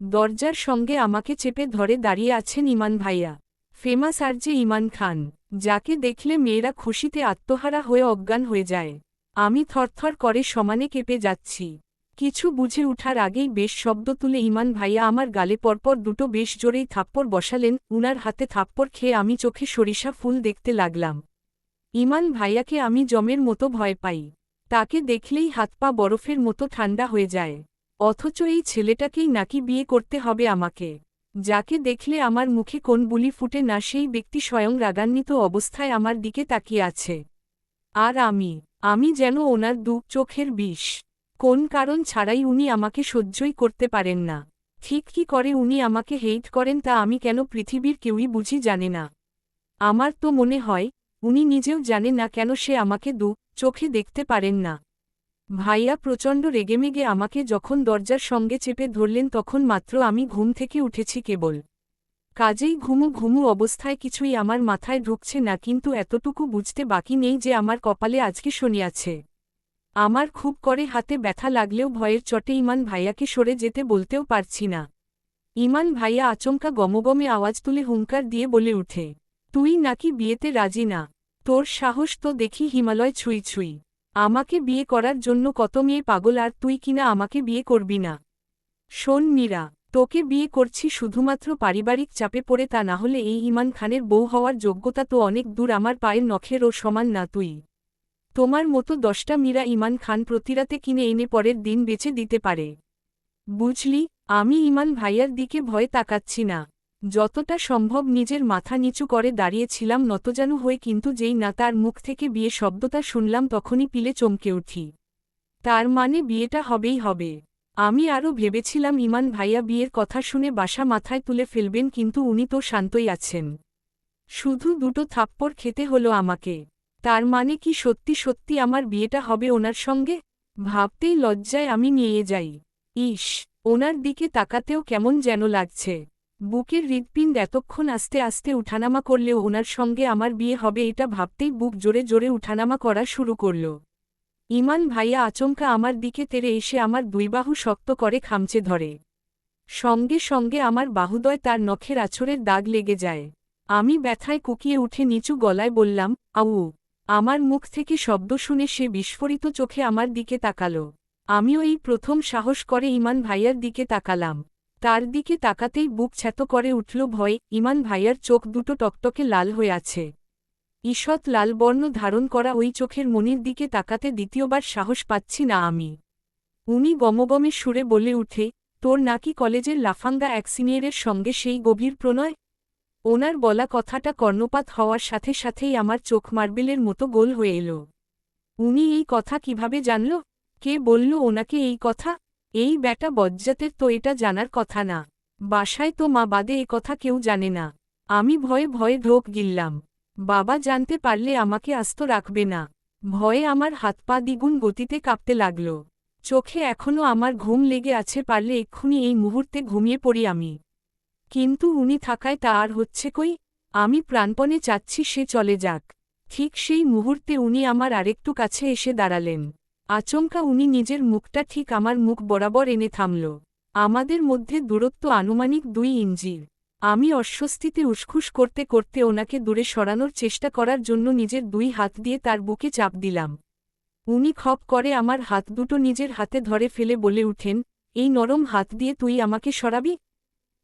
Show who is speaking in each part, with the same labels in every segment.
Speaker 1: দরজার সঙ্গে আমাকে চেপে ধরে দাঁড়িয়ে আছেন ইমান ভাইয়া। ফেমাস আর যে ইমান খান, যাকে দেখলে মেয়েরা খুশিতে আত্মহারা হয়ে অজ্ঞান হয়ে যায়। আমি থরথর করে সমানে কেঁপে যাচ্ছি। কিছু বুঝে উঠার আগেই বেশ শব্দ তুলে ইমান ভাইয়া আমার গালে পরপর দুটো বেশ জোরেই থাপ্পড় বসালেন, উনার হাতে থাপ্পড় খেয়ে আমি চোখে সরিষা ফুল দেখতে লাগলাম। ইমান ভাইয়াকে আমি জমের মতো ভয় পাই। তাকে দেখলেই হাত পা বরফের মতো ঠান্ডা হয়ে যায়। অথচ এই ছেলেটাকেই নাকি বিয়ে করতে হবে আমাকে। যাকে দেখলে আমার মুখে কোন বুলি ফুটে না, সেই ব্যক্তি স্বয়ং রাগান্বিত অবস্থায় আমার দিকে তাকিয়ে আছে। আর আমি আমি যেন ওনার দু চোখের বিষ। কোন কারণ ছাড়াই উনি আমাকে সহ্যই করতে পারেন না। ঠিক কি করে উনি আমাকে হেইট করেন তা আমি কেন পৃথিবীর কেউই বুঝি জানে না। আমার তো মনে হয়, উনি নিজেও জানে না কেন সে আমাকে দু চোখে দেখতে পারেন না। ভাইয়া প্রচণ্ড রেগেমেগে আমাকে যখন দরজার সঙ্গে চেপে ধরলেন তখন মাত্র আমি ঘুম থেকে উঠেছি কেবল। কাজেই ঘুমু ঘুমু অবস্থায় কিছুই আমার মাথায় ঢুকছে না কিন্তু এতটুকু বুঝতে বাকি নেই যে আমার কপালে আজকে শনি আছে। আমার খুব করে হাতে ব্যথা লাগলেও ভয়ের চটে ইমান ভাইয়াকে সরে যেতে বলতেও পারছি না। ইমান ভাইয়া আচমকা গমগমে আওয়াজ তুলে হুঙ্কার দিয়ে বলে উঠে, তুই নাকি বিয়েতে রাজি না? তোর সাহস তো দেখি হিমালয় ছুঁই ছুঁই। আমাকে বিয়ে করার জন্য কত মেয়ে পাগল আর তুই কিনা আমাকে বিয়ে করবি না। শোন মীরা, তোকে বিয়ে করছি শুধুমাত্র পারিবারিক চাপে পড়ে তা না হলে এই ইমান খানের বউ হওয়ার যোগ্যতা তো অনেক দূর আমার পায়ের নখের ও সমান না তুই। তোমার মতো দশটা মীরা ইমান খান প্রতিরাতে কিনে এনে পরের দিন বেছে দিতে পারে। বুঝলি, আমি ইমান ভাইয়ার দিকে ভয়ে তাকাচ্ছি না। যতটা সম্ভব নিজের মাথা নিচু করে দাঁড়িয়েছিলাম নতজানু হয়ে কিন্তু যেই না তার মুখ থেকে বিয়ে শব্দটা শুনলাম তখনই পিলে চমকে উঠি। তার মানে বিয়েটা হবেই হবে। আমি আরও ভেবেছিলাম, ইমান ভাইয়া বিয়ের কথা শুনে বাসা মাথায় তুলে ফেলবেন কিন্তু উনি তো শান্তই আছেন। শুধু দুটো থাপ্পড় খেতে হলো আমাকে। তার মানে কি সত্যি সত্যি আমার বিয়েটা হবে ওনার সঙ্গে? ভাবতেই লজ্জায় আমি নিয়ে যাই। ইস, ওনার দিকে তাকাতেও কেমন যেন লাগছে। বুকের হৃদপিণ্ড এতক্ষণ আস্তে আস্তে উঠানামা করলেও ওনার সঙ্গে আমার বিয়ে হবে এটা ভাবতেই বুক জোরে জোরে উঠানামা করা শুরু করল। ইমান ভাইয়া আচমকা আমার দিকে তেরে এসে আমার দুই বাহু শক্ত করে খামচে ধরে। সঙ্গে সঙ্গে আমার বাহুদয় তার নখের আছরের দাগ লেগে যায়। আমি ব্যথায় কুকিয়ে উঠে নিচু গলায় বললাম, আউ, আমার মুখ থেকে শব্দ শুনে সে বিস্ফোরিত চোখে আমার দিকে তাকাল। আমিও এই প্রথম সাহস করে ইমান ভাইয়ার দিকে তাকালাম। তার দিকে তাকাতেই বুক ছ্যাত করে উঠল ভয়ে, ইমান ভাইয়ার চোখ দুটো টকটকে লাল হয়ে আছে। ঈষৎ লালবর্ণ ধারণ করা ওই চোখের মনির দিকে তাকাতে দ্বিতীয়বার সাহস পাচ্ছি না আমি। উনি গমগমে সুরে বলে উঠে, তোর নাকি কলেজের লাফাঙ্গা এক সিনিয়রের সঙ্গে সেই গভীর প্রণয়? ওনার বলা কথাটা কর্ণপাত হওয়ার সাথে সাথেই আমার চোখ মার্বেলের মতো গোল হয়ে এলো। উনি এই কথা কীভাবে জানল? কে বলল ওনাকে এই কথা? এই ব্যাটা বজ্জাতের তো এটা জানার কথা না। বাসায় তো মা বাদে এ কথা কেউ জানে না। আমি ভয়ে ভয়ে ঢোক গিললাম। বাবা জানতে পারলে আমাকে আস্ত রাখবে না। ভয়ে আমার হাত পা দ্বিগুণ গতিতে কাঁপতে লাগল। চোখে এখনও আমার ঘুম লেগে আছে পারলে এক্ষুনি এই মুহূর্তে ঘুমিয়ে পড়ি আমি। কিন্তু উনি থাকায় তা আর হচ্ছে কই? আমি প্রাণপণে চাচ্ছি সে চলে যাক। ঠিক সেই মুহূর্তে উনি আমার আরেকটু কাছে এসে দাঁড়ালেন। আচমকা উনি নিজের মুখটা ঠিক আমার মুখ বরাবর এনে থামল। আমাদের মধ্যে দূরত্ব আনুমানিক দুই ইঞ্জির আমি অস্বস্তিতে উসখুস করতে করতে ওনাকে দূরে সরানোর চেষ্টা করার জন্য নিজের দুই হাত দিয়ে তার বুকে চাপ দিলাম। উনি খপ করে আমার হাত দুটো নিজের হাতে ধরে ফেলে বলে উঠেন, এই নরম হাত দিয়ে তুই আমাকে সরাবি?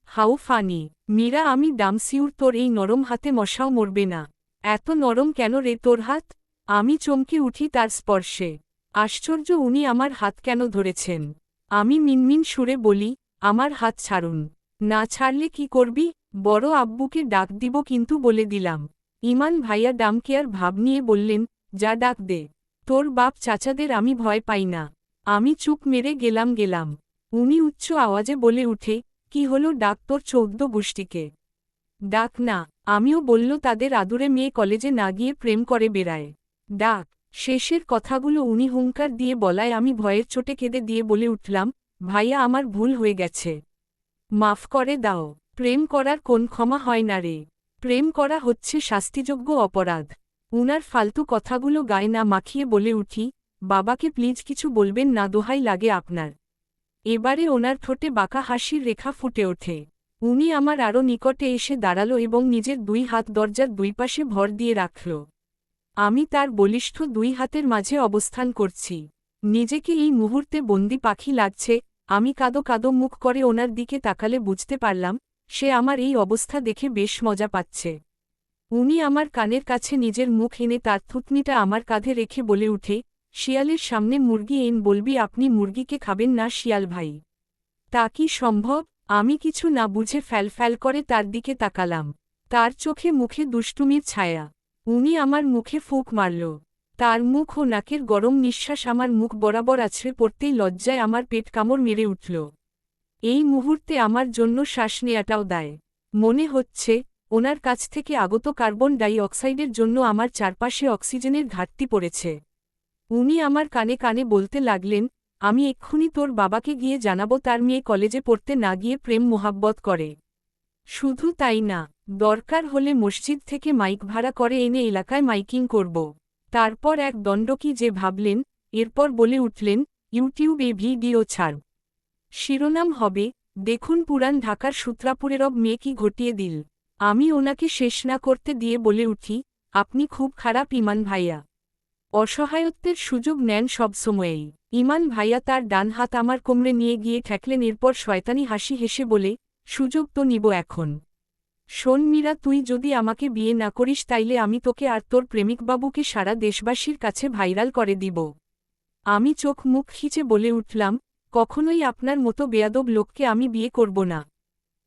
Speaker 1: How funny. মীরা, আমি ডামসিউর তোর এই নরম হাতে মশাও মরবে না। এত নরম কেন রে তোর হাত? আমি চমকে উঠি তার স্পর্শে। আশ্চর্য উনি আমার হাত কেন ধরেছেন। আমি মিনমিন সুরে বলি, আমার হাত ছাড়ুন। না ছাড়লে কি করবি? বড় আব্বুকে ডাক দিব কিন্তু বলে দিলাম। ইমান ভাইয়া ডামকেয়ার ভাব নিয়ে বললেন, যা ডাক দে। তোর বাপ চাচাদের আমি ভয় পাই না। আমি চুপ মেরে গেলাম গেলাম। উনি উচ্চ আওয়াজে বলে উঠে, কি হলো ডাক তোর চৌদ্দ গোষ্ঠীকে? ডাক না। আমিও বলল, তাদের আদুরে মেয়ে কলেজে না গিয়ে প্রেম করে বেড়ায়। ডাক। শেষের কথাগুলো উনি হুঙ্কার দিয়ে বলায় আমি ভয়ের চোটে কেঁদে দিয়ে বলে উঠলাম, ভাইয়া, আমার ভুল হয়ে গেছে। মাফ করে দাও। প্রেম করার কোন ক্ষমা হয় না রে। প্রেম করা হচ্ছে শাস্তিযোগ্য অপরাধ। উনার ফালতু কথাগুলো গায়ে না মাখিয়ে বলে উঠি, বাবাকে প্লিজ কিছু বলবেন না, দোহাই লাগে আপনার। এবারে ওনার ঠোঁটে বাঁকা হাসির রেখা ফুটে ওঠে। উনি আমার আরও নিকটে এসে দাঁড়াল এবং নিজের দুই হাত দরজার দুই পাশে ভর দিয়ে রাখল। আমি তার বলিষ্ঠ দুই হাতের মাঝে অবস্থান করছি। নিজেকে এই মুহূর্তে বন্দি পাখি লাগছে, আমি কাদো কাদো মুখ করে ওনার দিকে তাকালে বুঝতে পারলাম, সে আমার এই অবস্থা দেখে বেশ মজা পাচ্ছে। উনি আমার কানের কাছে নিজের মুখ এনে তার থুতনিটা আমার কাঁধে রেখে বলে উঠে, শিয়ালের সামনে মুরগি এন বলবি আপনি মুরগিকে খাবেন না শিয়াল ভাই। তা কি সম্ভব? আমি কিছু না বুঝে ফ্যাল ফ্যাল করে তার দিকে তাকালাম। তার চোখে মুখে দুষ্টুমির ছায়া। উনি আমার মুখে ফুঁক মারল। তার মুখ ও নাকের গরম নিঃশ্বাস আমার মুখ বরাবর আছড়ে পড়তেই লজ্জায় আমার পেট কামড় মেরে উঠল। এই মুহূর্তে আমার জন্য শ্বাস নেয়াটাও দায়। মনে হচ্ছে, ওনার কাছ থেকে আগত কার্বন ডাই অক্সাইডের জন্য আমার চারপাশে অক্সিজেনের ঘাটতি পড়েছে। উনি আমার কানে কানে বলতে লাগলেন, আমি এক্ষুনি তোর বাবাকে গিয়ে জানাব তার মেয়ে কলেজে পড়তে না গিয়ে প্রেম মোহাব্বত করে। শুধু তাই না, দরকার হলে মসজিদ থেকে মাইক ভাড়া করে এনে এলাকায় মাইকিং করব। তারপর এক দণ্ডকি যে ভাবলেন, এরপর বলে উঠলেন, ইউটিউবে ভিডিও ছাড়। শিরোনাম হবে, দেখুন পুরান ঢাকার সূত্রাপুরেরব মেয়ে কি ঘটিয়ে দিল। আমি ওনাকে শেষ না করতে দিয়ে বলে উঠি, আপনি খুব খারাপ ইমান ভাইয়া। অসহায়ত্বের সুযোগ নেন সবসময়েই ইমান ভাইয়া তার ডান হাত আমার কোমরে নিয়ে গিয়ে ঠেকলেন, এরপর শয়তানি হাসি হেসে বলে সুযোগ তো নিব এখন। শোন মীরা, তুই যদি আমাকে বিয়ে না করিস তাইলে আমি তোকে আর তোর প্রেমিকবাবুকে সারা দেশবাসীর কাছে ভাইরাল করে দিব। আমি চোখ মুখ খিচে বলে উঠলাম, কখনোই আপনার মতো বেয়াদব লোককে আমি বিয়ে করব না।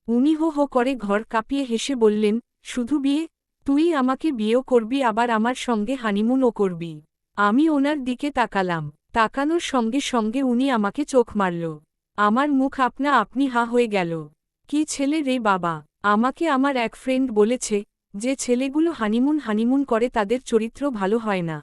Speaker 1: উনি হো হো করে ঘর কাঁপিয়ে হেসে বললেন, শুধু বিয়ে? তুই আমাকে বিয়েও করবি, আবার আমার সঙ্গে হানিমুনও করবি। আমি ওনার দিকে তাকালাম। তাকানোর সঙ্গে সঙ্গে উনি আমাকে চোখ মারল। আমার মুখ আপনা আপনি হা হয়ে গেল। কি ছেলে রে বাবা? আমাকে আমার এক ফ্রেন্ড বলেছে যে ছেলেগুলো হানিমুন হানিমুন করে তাদের চরিত্র ভালো হয় না।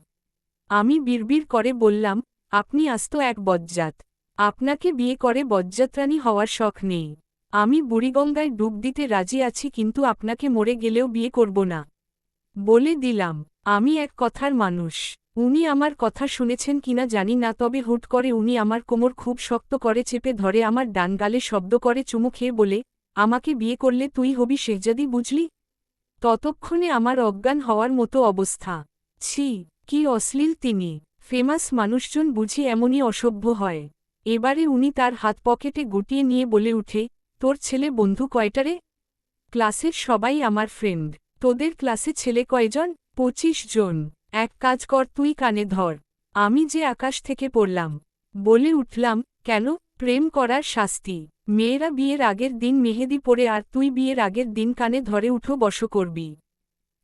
Speaker 1: আমি বিড়বিড় করে বললাম, আপনি আস্ত এক বজ্জাত। আপনাকে বিয়ে করে বজ্জাত্রাণী হওয়ার শখ নেই। আমি বুড়িগঙ্গায় ডুব দিতে রাজি আছি কিন্তু আপনাকে মরে গেলেও বিয়ে করব না। বলে দিলাম, আমি এক কথার মানুষ। উনি আমার কথা শুনেছেন কিনা জানি না তবে হুট করে উনি আমার কোমর খুব শক্ত করে চেপে ধরে আমার ডান গালে শব্দ করে চুমু খেয়ে বলে আমাকে বিয়ে করলে তুই হবি শেহজাদি বুঝলি? ততক্ষণে আমার অজ্ঞান হওয়ার মতো অবস্থা। ছি, কি অশ্লীল তিনি। ফেমাস মানুষজন বুঝি এমনই অসভ্য হয়। এবারে উনি তার হাত পকেটে গুটিয়ে নিয়ে বলে উঠে, তোর ছেলে বন্ধু কয়টারে ক্লাসের সবাই আমার ফ্রেন্ড। তোদের ক্লাসে ছেলে কয়জন? পঁচিশ জন। এক কাজ কর, তুই কানে ধর। আমি যে আকাশ থেকে পড়লাম। বলে উঠলাম, কেন? প্রেম করার শাস্তি। মেয়েরা বিয়ের আগের দিন মেহেদি পরে আর তুই বিয়ের আগের দিন কানে ধরে উঠো বস করবি।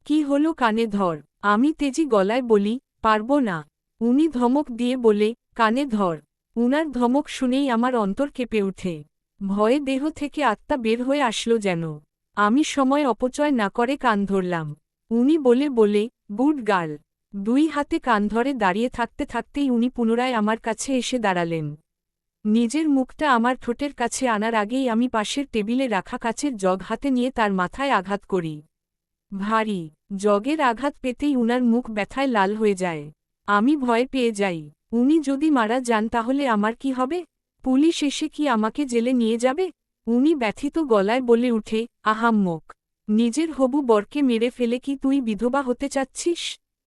Speaker 1: কি হলো কানে ধর? আমি তেজি গলায় বলি, পারব না। উনি ধমক দিয়ে বলে, কানে ধর। উনার ধমক শুনেই আমার অন্তর কেঁপে উঠে ভয়ে দেহ থেকে আত্মা বের হয়ে আসলো যেন। আমি সময় অপচয় না করে কান ধরলাম। উনি বলে বলে, গুড গার্ল। দুই হাতে কান ধরে দাঁড়িয়ে থাকতে থাকতেই উনি পুনরায় আমার কাছে এসে দাঁড়ালেন। নিজের মুখটা আমার ঠোঁটের কাছে আনার আগেই আমি পাশের টেবিলে রাখা কাচের জগ হাতে নিয়ে তার মাথায় আঘাত করি। ভারী, জগের আঘাত পেতেই উনার মুখ ব্যথায় লাল হয়ে যায়। আমি ভয় পেয়ে যাই, উনি যদি মারা যান তাহলে আমার কি হবে? পুলিশ এসে কি আমাকে জেলে নিয়ে যাবে? উনি ব্যথিত গলায় বলে উঠে, আহাম্মক। নিজের হবু বরকে মেরে ফেলে কি তুই বিধবা হতে চাচ্ছিস?